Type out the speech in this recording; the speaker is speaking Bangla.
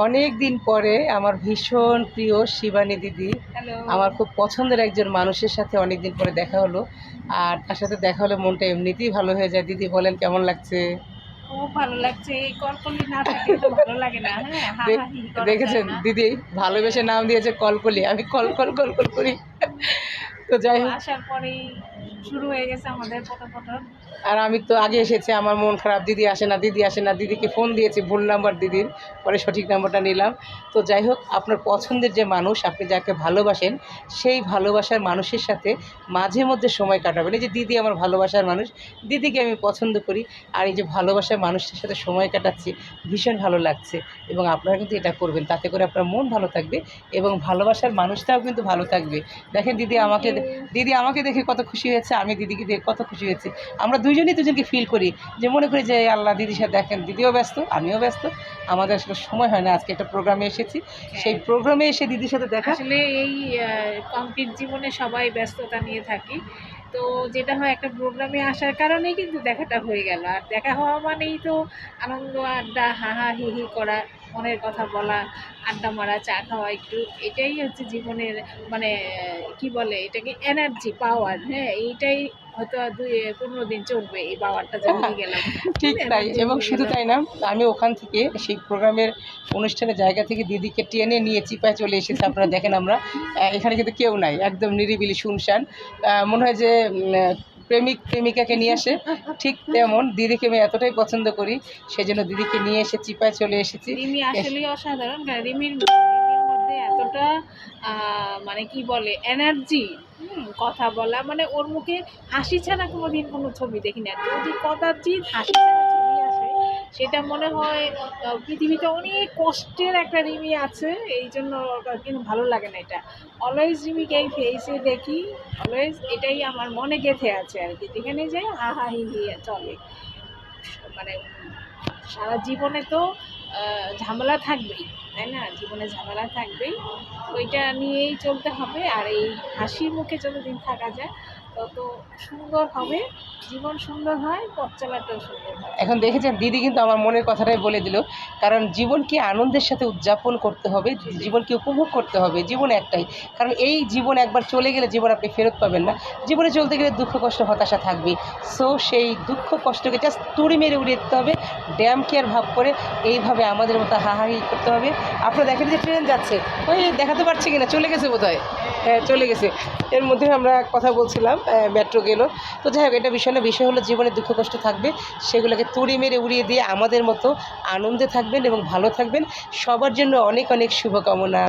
অনেক দিন পরে আমার ভীষণ প্রিয় শিবানী দিদি। আমার খুব পছন্দের একজন মানুষের সাথে অনেক দিন পরে দেখা হলো। আর তার সাথে দেখা হলে মনটা এমনিতেই ভালো হয়ে যায়। দিদি বলেন কেমন লাগছে? দেখেছেন? দিদি ভালোবেসে নাম দিয়েছে কলকলি আমি কল কল কল কল করি। তো যাই হোক। আসার পরেই শুরু হয়ে গেছে আমাদের পটর পটর আর আমি তো আগে এসেছি আমার মন খারাপ দিদি আসে না দিদি আসে না দিদিকে ফোন দিয়েছি ভুল নাম্বার দিদির পরে সঠিক নাম্বারটা নিলাম। তো যাই হোক আপনার পছন্দের যে মানুষ আপনি যাকে ভালোবাসেন সেই ভালোবাসার মানুষের সাথে মাঝে মধ্যে সময় কাটাবেন। এই যে দিদি আমার ভালোবাসার মানুষ দিদিকে আমি পছন্দ করি আর এই যে ভালোবাসার মানুষের সাথে সময় কাটাচ্ছি ভীষণ ভালো লাগছে। এবং আপনারা কিন্তু এটা করবেন তাতে করে আপনার মন ভালো থাকবে এবং ভালোবাসার মানুষটাও কিন্তু ভালো থাকবে। দেখেন দিদি আমাকে দিদি আমাকে দেখে কত খুশি হয়েছে আমি দিদিকে দেখে কত খুশি হয়েছি। আমরা দুজনেই দুজনকে ফিল করি যে মনে করি যে আল্লাহ দিদির সাথে দেখেন দিদিও ব্যস্ত আমিও ব্যস্ত। আমাদের আসলে সময় হয় না আজকে একটা প্রোগ্রামে এসেছি। সেই প্রোগ্রামে এসে দিদির সাথে দেখা। আসলে এই কমপ্লিট জীবনে সবাই ব্যস্ততা নিয়ে থাকি। তো যেটা হয় একটা প্রোগ্রামে আসার কারণেই কিন্তু দেখাটা হয়ে গেল। আর দেখা হওয়া মানেই তো আনন্দ আড্ডা হাহা হি হি করা মনের কথা বলা আড্ডা মারা চা খাওয়া একটু। এটাই হচ্ছে জীবনের মানে কি বলে এটাকে এনার্জি পাওয়ার হ্যাঁ? এইটাই হয়তো দুই পনেরো দিন চলবে এই গেলাম। ঠিক তাই এবং শুধু তাই না আমি ওখান থেকে সেই প্রোগ্রামের অনুষ্ঠানের জায়গা থেকে দিদিকে টেনে নিয়ে চিপায় চলে এসেছি আপনারা দেখেন আমরা। এখানে কিন্তু কেউ নাই একদম নিরিবিলি শুনশান। মনে হয় যে প্রেমিক প্রেমিকাকে নিয়ে আসে ঠিক তেমন। দিদিকে আমি এতটাই পছন্দ করি সেজন্য দিদিকে নিয়ে এসে চিপায় চলে এসেছি। অসাধারণ রিমির মধ্যে এতটা মানে কি বলে এনার্জি কথা বলা মানে ওর মুখে হাসি ছাড়া কোনোদিন কোনো ছবি দেখি না যদি কদাচিৎ হাসি সেটা মনে হয় পৃথিবীতে অনেক কষ্টের একটা রিমি আছে, এই জন্য কিন্তু ভালো লাগে না এটা। অলওয়েজ রিমিকে এই ফেসে দেখি অলওয়েজ এটাই আমার মনে গেঁথে আছে আর কি। যেখানে যাই, হা হা, হি হি, চলে। মানে সারা জীবনে তো ঝামেলা থাকবেই, তাই না? জীবনে ঝামেলা থাকবেই। ওইটা নিয়েই চলতে হবে, আর এই হাসির মুখে যতদিন থাকা যায় তত সুন্দর হবে জীবন সুন্দর হয় পথ চলাটাও সুন্দর হয়। এখন দেখেছেন দিদি কিন্তু আমার মনের কথাটাই বলে দিল কারণ জীবনকে আনন্দের সাথে উদযাপন করতে হবে জীবনকে উপভোগ করতে হবে জীবন একটাই। কারণ এই জীবন একবার চলে গেলে জীবন আপনি ফেরত পাবেন না। জীবনে চলতে গেলে দুঃখ কষ্ট হতাশা থাকবেই। সো সেই দুঃখ কষ্টকে জাস্ট তুড়ি মেরে উড়িয়ে দিতে হবে ড্যাম কেয়ার ভাব করে এইভাবে আমাদের মতো হাহাহি করতে হবে। আপনারা দেখেন যে ট্রেন যাচ্ছে। ওই দেখাতে পারছে কিনা চলে গেছে বোধ হ্যাঁ চলে গেছে। এর মধ্যে আমরা কথা বলছিলাম মেট্রো গেল। তো যাই হোক, এটা বিষয় না, বিষয় হলো জীবনে দুঃখ কষ্ট থাকবে। সেগুলোকে তুড়ি মেরে উড়িয়ে দিয়ে আমাদের মতো আনন্দে থাকবেন এবং ভালো থাকবেন। সবার জন্য অনেক অনেক শুভকামনা।